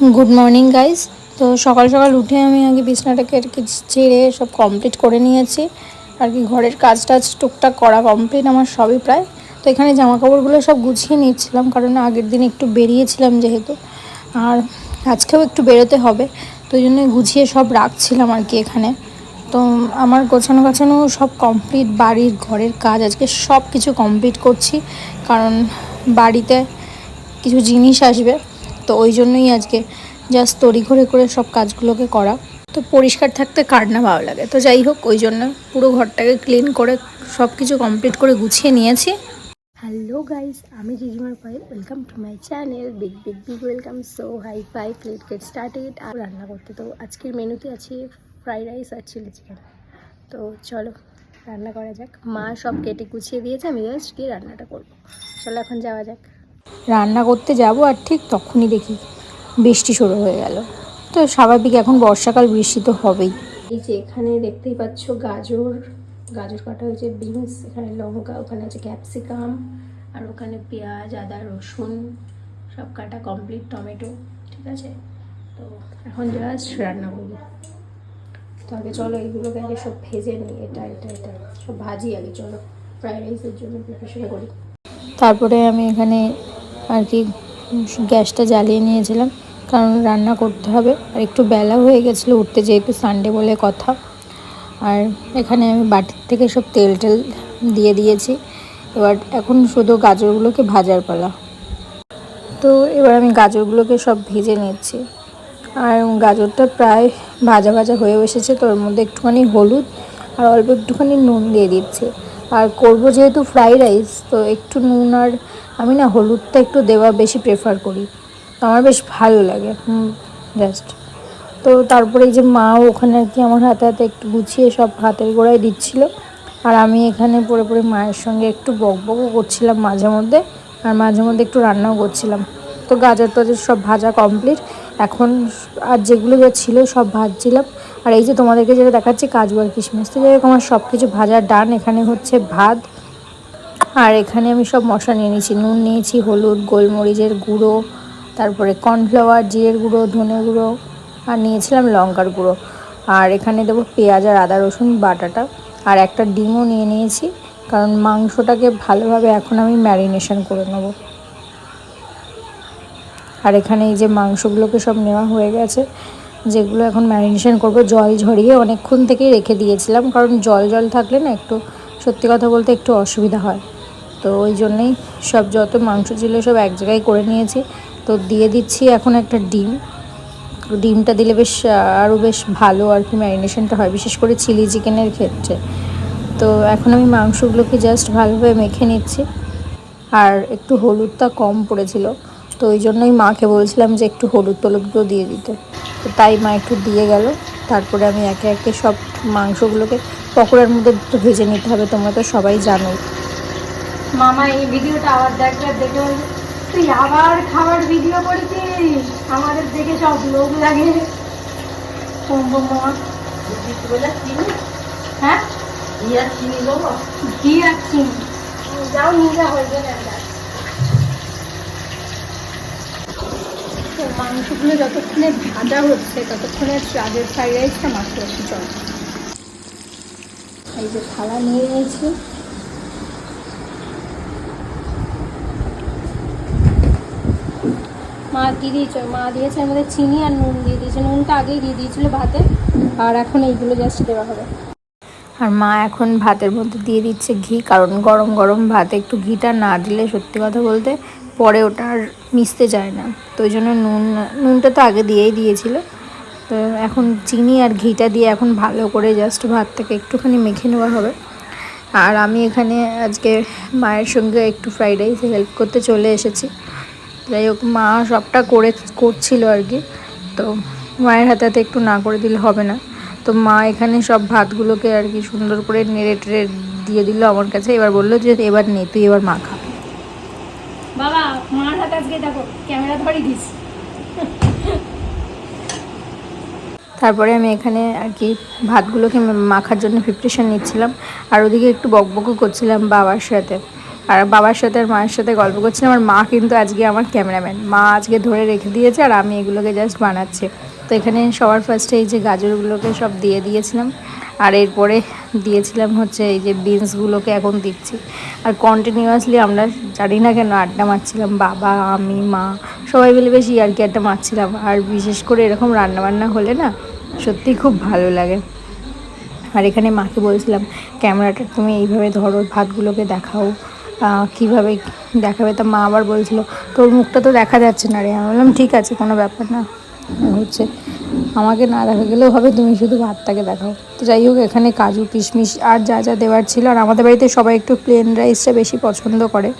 Good morning guys তো সকাল সকাল উঠে আমি আগে বিছনাটাকে আর কি ছেড়ে সব কমপ্লিট করে নিয়েছি। আর কি ঘরের কাজ টাজ টুকটাক করা কমপ্লিট আমার সবই প্রায়। তো এখানে জামা কাপড়গুলো সব গুছিয়ে নিচ্ছিলাম, কারণ আগের দিন একটু বেরিয়েছিলাম যেহেতু। আর আজকেও একটু বেরোতে হবে, তো ওই জন্য গুছিয়ে সব রাখছিলাম আর কি এখানে। তো আমার গোছানো গাছানো সব কমপ্লিট বাড়ির ঘরের কাজ, আজকে সব কিছু কমপ্লিট করছি, কারণ বাড়িতে কিছু জিনিস আসবে। তো ওই জন্যই আজকে জাস্ট তড়ি ঘরে করে সব কাজগুলোকে করা। তো পরিষ্কার থাকতে কার না ভালো লাগে। তো যাই হোক, ওই জন্য পুরো ঘরটাকে ক্লিন করে সব কিছু কমপ্লিট করে গুছিয়ে নিয়েছি। হ্যালো গাইস আমি রিজিমার পাই welcome to my channel big big big welcome so hi fi plate get started আর রান্না করতে তো আজকের মেনুতে আছে ফ্রাইড রাইস আর চিলি চিকেন তো চলো, রান্না করা যাক। মা সব কেটে গুছিয়ে দিয়েছে, আমি জাস্ট গিয়ে রান্নাটা করব। চলো এখন যাওয়া যাক। রান্না করতে যাব আর ঠিক তখনই দেখি বৃষ্টি শুরু হয়ে গেল। তো স্বাভাবিক এখন বর্ষাকাল বৃষ্টি তো হবেই। এই যে এখানে দেখতেই পাচ্ছ গাজর গাজর কাটা হয়েছে বিনস এখানে লঙ্কা ওখানে আছে ক্যাপসিকাম আর ওখানে পেঁয়াজ আদা রসুন সব কাটা কমপ্লিট টমেটো ঠিক আছে? তো এখন জাস্ট রান্না করব। তো আগে চলো এইগুলোকে আগে সব ভেজে নিই এটা এটা এটা সব ভাজি আগে চলো। ফ্রাইড রাইসের জন্য প্রিপারেশন করি। তারপরে আমি এখানে আর কি গ্যাসটা জ্বালিয়ে নিয়েছিলাম, কারণ রান্না করতে হবে। আর একটু বেলা হয়ে গেছিল উঠতে, যেহেতু সানডে বলে কথা। আর এখানে আমি বাটির থেকে সব তেল টেল দিয়ে দিয়েছি। এবার এখন শুধু গাজরগুলোকে ভাজার পালা। তো এবার আমি গাজরগুলোকে সব ভেজে নিচ্ছি। আর গাজরটা প্রায় ভাজা ভাজা হয়ে এসেছে তো ওর মধ্যে একটুখানি হলুদ আর অল্প একটুখানি নুন দিয়ে দিচ্ছি। আর করব যেহেতু ফ্রাইড রাইস তো একটু নুন আর আমি না হলুদটা একটু দেওয়া বেশি প্রেফার করি। তো আমার বেশ ভালো লাগে, হুম জাস্ট তো তারপরে এই যে মা ওখানে আর কি আমার হাতে হাতে একটু গুছিয়ে সব হাতের গোড়ায় দিচ্ছিল। আর আমি এখানে পরে পরে মায়ের সঙ্গে একটু বকবকও করছিলাম মাঝে মধ্যে, আর মাঝে মধ্যে একটু রান্নাও করছিলাম। তো গাজর টাজর সব ভাজা কমপ্লিট এখন আর যেগুলো যা ছিল সব ভাজছিলাম। আর এই যে তোমাদেরকে যেটা দেখাচ্ছি, কাজু আর কিশমিশ তো হোক আমার সব কিছু ভাজার ডান, এখানে হচ্ছে ভাত। আর এখানে আমি সব মশলা নিয়ে নিয়েছি। নুন নিয়েছি, হলুদ, গোলমরিচের গুঁড়ো, তারপরে কর্নফ্লাওয়ার, জিরের গুঁড়ো, ধনে গুঁড়ো, আর নিয়েছিলাম লঙ্কার গুঁড়ো। আর এখানে দেবো পেঁয়াজ আর আদা, রসুন, বাটাটা। আর একটা ডিমও নিয়ে নিয়েছি, কারণ মাংসটাকে ভালোভাবে এখন আমি ম্যারিনেশন করে নেব। আর এখানে এই যে মাংসগুলোকে সব নেওয়া হয়ে গেছে। যেগুলো এখন ম্যারিনেশন করব, জল ঝরিয়ে অনেকক্ষণ থেকেই রেখে দিয়েছিলাম, কারণ জল জল থাকলে না একটু, সত্যি কথা বলতে একটু অসুবিধা হয়। তো ওই জন্যেই সব যত মাংস ছিল সব এক জায়গায় করে নিয়েছি। তো দিয়ে দিচ্ছি এখন একটা ডিম। ডিমটা দিলে বেশ আরও বেশ ভালো আর কি ম্যারিনেশনটা হয়, বিশেষ করে চিলি চিকেনের ক্ষেত্রে। তো এখন আমি মাংসগুলোকে জাস্ট ভালোভাবে মেখে নিচ্ছি। আর একটু হলুদটা কম পড়েছিল। তো ওই জন্যই মাকে বলছিলাম যে একটু হলুদ টলুদগুলো দিয়ে দিতে। তো তাই মা একটু দিয়ে গেল। তারপরে আমি একে একে সব মাংসগুলোকে পকোড়ার মধ্যে একটু ভেজে নিতে হবে তোমরা তো সবাই জানো মামা এই ভিডিওটা আবার দেখলে দেখে তুই আবার খাবার ভিডিও করেছিস? আমাদের দেখে সব লোক লাগে। হ্যাঁ? ঘি আর চিনি ঘি আর চিনি। যাও নিয়ে যা হয়ে যাবে তো মাংসগুলো যতক্ষণে ভাজা হচ্ছে, ততক্ষণে চাঁদের ফ্রাইড রাইসটা মাখতে আসি চল। এই যে থালা নিয়ে নিয়েছি। মা দিয়ে দিয়েছে, মা দিয়েছে আমাদের চিনি আর নুন দিয়ে দিয়েছে। নুনটা আগেই দিয়ে দিয়েছিল ভাতে, আর এখন এইগুলো জাস্ট দেওয়া হবে। আর মা এখন ভাতের মধ্যে দিয়ে দিচ্ছে ঘি, কারণ গরম গরম ভাতে একটু ঘিটা না দিলে সত্যি কথা বলতে পরে ওটা আর মিশতে যায় না। তো ওই জন্য নুন, নুনটা তো আগে দিয়েই দিয়েছিল। তো এখন চিনি আর ঘিটা দিয়ে এখন ভালো করে জাস্ট ভাতটাকে একটুখানি মেখে নেওয়া হবে। আর আমি এখানে আজকে মায়ের সঙ্গে একটু ফ্রাইড রাইস হেল্প করতে চলে এসেছি। যাই হোক, মা সবটা করে করছিল আর কি। তো মায়ের হাতে হাতে একটু না করে দিলে হবে না। তো মা এখানে সব ভাতগুলোকে আর কি সুন্দর করে নেড়ে টেড়ে দিয়ে দিল আমার কাছে। এবার বলল যে, এবার নে, তুই এবার মা খা। বাবা দেখো, ক্যামেরা ধরে দিস তারপরে আমি এখানে আর কি ভাতগুলোকে মাখার জন্য প্রিপারেশান নিচ্ছিলাম। আর ওদিকে একটু বকবকও করছিলাম বাবার সাথে। আর বাবার সাথে আর মায়ের সাথে গল্প করছিলাম। আর মা কিন্তু আজকে আমার ক্যামেরাম্যান। মা আজকে ধরে রেখে দিয়েছে আর আমি এগুলোকে জাস্ট বানাচ্ছি। তো এখানে সবার ফার্স্টে এই যে গাজরগুলোকে সব দিয়ে দিয়েছিলাম। আর এরপরে দিয়েছিলাম হচ্ছে এই যে বিনসগুলোকে এখন দিচ্ছি। আর কন্টিনিউয়াসলি আমরা জানি না কেন আড্ডা মারছিলাম, বাবা, আমি, মা, সবাই মিলে বেশি আর কি আড্ডা মারছিলাম। আর বিশেষ করে এরকম রান্নাবান্না হলে না সত্যি খুব ভালো লাগে। আর এখানে মাকে বলছিলাম, ক্যামেরাটা তুমি এইভাবে ধরো, ভাতগুলোকে দেখাও। কীভাবে দেখাবে তা মা আবার বলছিল, তোর মুখটা তো দেখা যাচ্ছে না রে। আমি বললাম, ঠিক আছে, কোনো ব্যাপার না। হচ্ছে আমাকে না দেখা গেলেও হবে, তুমি শুধু ভাতটাকে দেখাও। তো যাই হোক, এখানে কাজু, কিশমিশ আর যা যা দেওয়ার ছিল, আর আমাদের বাড়িতে সবাই একটু প্লেন রাইসটা বেশি পছন্দ করে।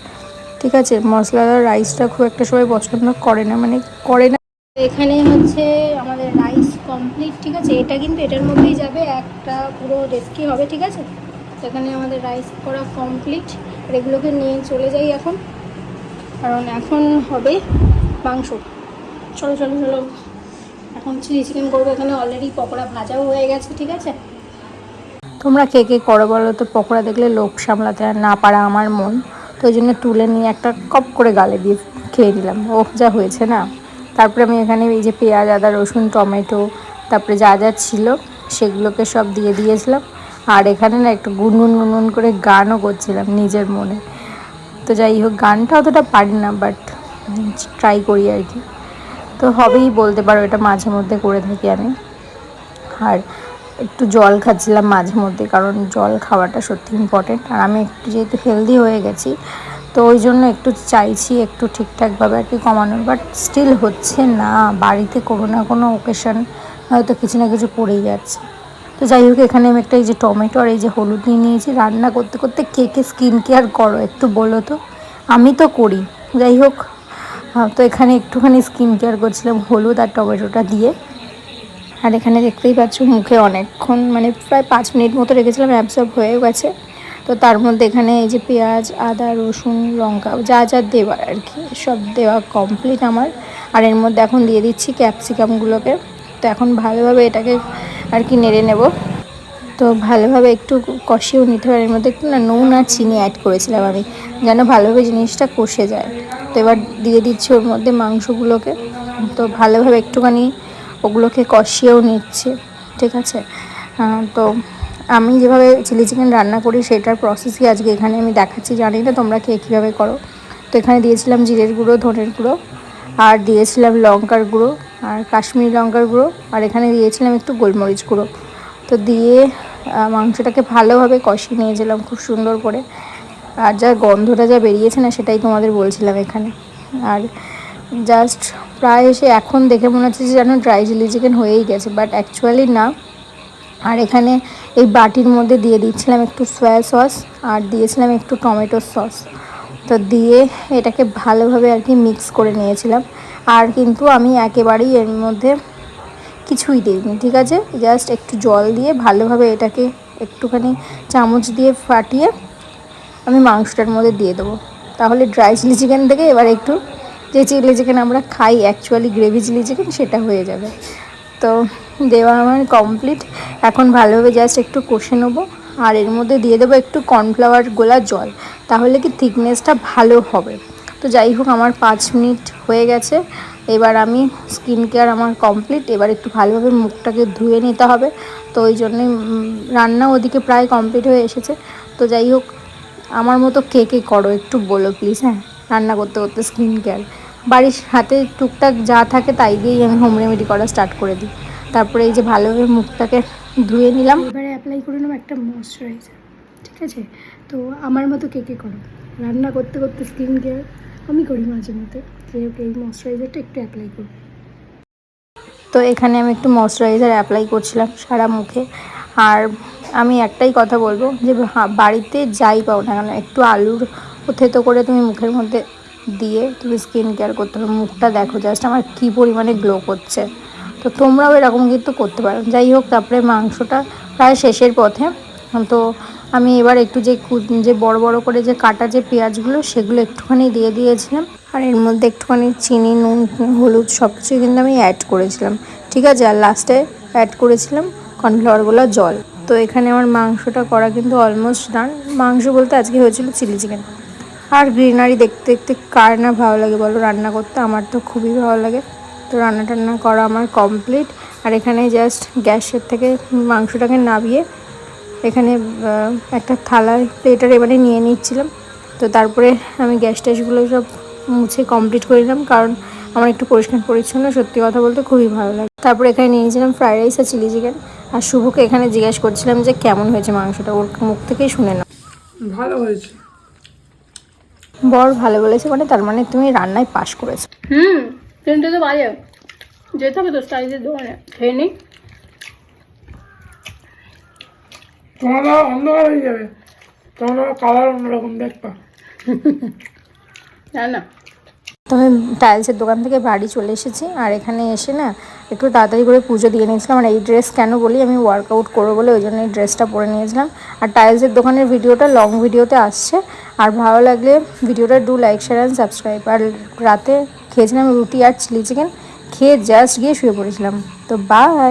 ঠিক আছে মশলাদার রাইসটা খুব একটা সবাই পছন্দ করে না মানে করে না। এখানে হচ্ছে আমাদের রাইস কমপ্লিট ঠিক আছে? এটা কিন্তু এটার মধ্যেই যাবে, একটা পুরো রেসিপি হবে, ঠিক আছে? এখানে আমাদের রাইস করা কমপ্লিট আর এগুলোকে নিয়ে চলে যাই এখন। কারণ এখন হবে মাংস। চলো চলো চলো। এখন চিলি চিকেন করব, এখানে অলরেডি পকোড়া ভাজাও হয়ে গেছে, ঠিক আছে? তোমরা কে কে করো বলো তো, পকোড়া দেখলে লোভ সামলাতে আর না পারা আমার মন। তো ওই জন্য তুলে নিয়ে একটা কপ করে গালে দিয়ে খেয়ে নিলাম। ও যা হয়েছে না। তারপরে আমি এখানে এই যে পেঁয়াজ, আদা, রসুন, টমেটো, তারপরে যা যা ছিল সেগুলোকে সব দিয়ে দিয়েছিলাম। আর এখানে না একটু গুনগুন গুনগুন করে গানও করছিলাম নিজের মনে। তো যাই হোক, গানটা অতটা পারি না বাট ট্রাই করি আর কি। তো হবেই বলতে পারো, এটা মাঝে মধ্যে করে থাকি আমি। আর একটু জল খাচ্ছিলাম মাঝে মধ্যে, কারণ জল খাওয়াটা সত্যি ইম্পর্টেন্ট আর আমি একটু যেহেতু হেলদি হয়ে গেছি, তো ওই জন্য একটু চাইছি একটু ঠিকঠাকভাবে আর কি কমানোর। বাট স্টিল হচ্ছে না, বাড়িতে কোনো না কোনো ওকেশন হয়তো কিছু না কিছু পড়েই যাচ্ছে। তো যাই হোক, এখানে আমি একটা এই যে টমেটো আর এই যে হলুদ নিয়ে নিয়েছি। রান্না করতে করতে কে কে স্কিন কেয়ার করো একটু বলো তো? আমি তো করি। যাই হোক তো এখানে একটুখানি স্কিন কেয়ার করছিলাম, হলুদ আর টমেটোটা দিয়ে। আর এখানে দেখতেই পাচ্ছ মুখে অনেকক্ষণ মানে প্রায় পাঁচ মিনিট মতো রেখেছিলাম অ্যাবসর্ব হয়ে গেছে। তো তার মধ্যে এখানে এই যে পেঁয়াজ, আদা, রসুন, লঙ্কা, যা যা দেওয়ার আর কি, সব দেওয়া কমপ্লিট আমার। আর এর মধ্যে এখন দিয়ে দিচ্ছি ক্যাপসিকামগুলোকে তো এখন ভালোভাবে এটাকে আর কি নেড়ে নেব। তো ভালোভাবে একটু কষিয়েও নিতে হবে। এর মধ্যে একটু না নুন আর চিনি অ্যাড করেছিলাম আমি, যেন ভালোভাবে জিনিসটা কষে যায়। তো এবার দিয়ে দিচ্ছি ওর মধ্যে মাংসগুলোকে। তো ভালোভাবে একটুখানি ওগুলোকে কষিয়েও নিচ্ছে, ঠিক আছে? তো আমি যেভাবে চিলি চিকেন রান্না করি সেটার প্রসেসই আজকে এখানে আমি দেখাচ্ছি জানি না, তোমরা কে কীভাবে করো। তো এখানে দিয়েছিলাম জিরের গুঁড়ো, ধনের গুঁড়ো, আর দিয়েছিলাম লঙ্কার গুঁড়ো, আর কাশ্মীরি লঙ্কার গুঁড়ো, আর এখানে দিয়েছিলাম একটু গোলমরিচ গুঁড়ো। তো দিয়ে মাংসটাকে ভালোভাবে কষিয়ে নিয়েছিলাম খুব সুন্দর করে। আর যা গন্ধটা যা বেরিয়েছে না সেটাই তোমাদের বলছিলাম এখানে। আর জাস্ট প্রায় এসে এখন দেখে মনে হচ্ছে যে যেন ড্রাই চিলি চিকেন হয়েই গেছে বাট অ্যাকচুয়ালি না। আর এখানে এই বাটির মধ্যে দিয়ে দিচ্ছিলাম একটু সয়া সস আর দিয়েছিলাম একটু টমেটো সস তো দিয়ে এটাকে ভালোভাবে আর কি মিক্স করে নিয়েছিলাম। আর কিন্তু আমি একেবারেই এর মধ্যে কিছুই দিইনি, ঠিক আছে? জাস্ট একটু জল দিয়ে ভালোভাবে এটাকে একটুখানি চামচ দিয়ে ফাটিয়ে আমি মাংসটার মধ্যে দিয়ে দেবো। তাহলে ড্রাই চিলি চিকেন থেকে এবার একটু যে চিলি চিকেন আমরা খাই অ্যাকচুয়ালি গ্রেভি চিলি চিকেন সেটা হয়ে যাবে। তো দেওয়া আমার কমপ্লিট এখন ভালোভাবে জাস্ট একটু কষে নেব। আর এর মধ্যে দিয়ে দেবো একটু কর্নফ্লাওয়ার গোলা জল। তাহলে কি থিকনেসটা ভালো হবে। তো যাই হোক আমার পাঁচ মিনিট হয়ে গেছে। এবার আমি স্কিন কেয়ার আমার কমপ্লিট এবার একটু ভালোভাবে মুখটাকে ধুয়ে নিতে হবে। তো ওই জন্যই উম, রান্না ওদিকে প্রায় কমপ্লিট হয়ে এসেছে। তো যাই হোক আমার মতো কে কে করো? একটু বলো প্লিজ হ্যাঁ? রান্না করতে করতে স্কিন কেয়ার বাড়ির হাতে টুকটাক যা থাকে তাই দিয়েই আমি হোম রেমেডি করা স্টার্ট করে দিই। তারপরে এই যে ভালোভাবে মুখটাকে ধুয়ে নিলাম। এবারে অ্যাপ্লাই করে নেব একটা ময়শ্চারাইজার ঠিক আছে? তো আমার মতো কে কে করো? রান্না করতে করতে স্কিন কেয়ার আমি করি মাঝে মধ্যে। হোক এই ময়শ্চারাইজারটা একটু অ্যাপ্লাই করব তো এখানে আমি একটু ময়শ্চারাইজার অ্যাপ্লাই করছিলাম সারা মুখে। আর আমি একটাই কথা বলব যে হা- বাড়িতে যাই পাও না কেন, একটু আলুর থেতো করে তুমি মুখের মধ্যে দিয়ে তুমি স্কিন কেয়ার করতে পারো। মুখটা দেখো জাস্ট আমার কী পরিমাণে গ্লো করছে। তো তোমরাও এরকম কিন্তু করতে পারো। যাই হোক, তারপরে মাংসটা প্রায় শেষের পথে। তো আমি এবার একটু যে যে বড় বড় করে যে কাটা যে পেঁয়াজগুলো, সেগুলো একটুখানি দিয়ে দিয়েছিলাম। আর এর মধ্যে একটুখানি চিনি, নুন, হলুদ সব কিছুই কিন্তু আমি অ্যাড করেছিলাম। ঠিক আছে? আর লাস্টে অ্যাড করেছিলাম কর্নফ্লাওয়ারগুলো জল। তো এখানে আমার মাংসটা করা কিন্তু অলমোস্ট ডান মাংস বলতে আজকে হয়েছিল চিলি চিকেন আর গ্রিনারি দেখতে দেখতে কার না ভালো লাগে বলো? রান্না করতে আমার তো খুবই ভালো লাগে। তো রান্না টান্না করা আমার কমপ্লিট আর এখানে জাস্ট গ্যাসের থেকে মাংসটাকে নাবিয়ে এখানে একটা থালায় প্লেটার এবারে নিয়ে নিচ্ছিলাম। তো তারপরে আমি গ্যাস ট্যাসগুলো সব মুছে কমপ্লিট করে নিলাম কারণ আমার একটু পরিষ্কার পরিচ্ছন্ন সত্যি কথা বলতে খুবই ভালো লাগে। তারপরে এখানে নিয়েছিলাম ফ্রাইড রাইস আর চিলি চিকেন আর শুভকে এখানে জিজ্ঞেস করছিলাম যে কেমন হয়েছে মাংসটা ওর মুখ থেকেই শুনে না ভালো হয়েছে। বর ভালো বলেছে মানে তার মানে তুমি রান্নায় পাশ করেছ। হুম তিনটে তো বাজে। যেতে হবে তো স্টাইলের দোকানে। খেয়ে নিই তোমার অন্ধকার হয়ে যাবে। তোমার কালার অন্যরকম দেখবা। না না। তো আমি টাইলসের দোকান থেকে বাড়ি চলে এসেছি। আর এখানে এসে না একটু তাড়াতাড়ি করে পুজো দিয়ে নিয়েছিলাম। আর এই ড্রেস কেন বলি, আমি ওয়ার্কআউট করব বলে ওই জন্য এই ড্রেসটা পরে নিয়েছিলাম। আর টাইলসের দোকানের ভিডিওটা লং ভিডিওতে আসছে। আর ভালো লাগলে ভিডিওটা do like share and subscribe আর রাতে খেয়েছিলাম রুটি আর চিলি চিকেন খেয়ে জাস্ট গিয়ে শুয়ে পড়েছিলাম। তো বাই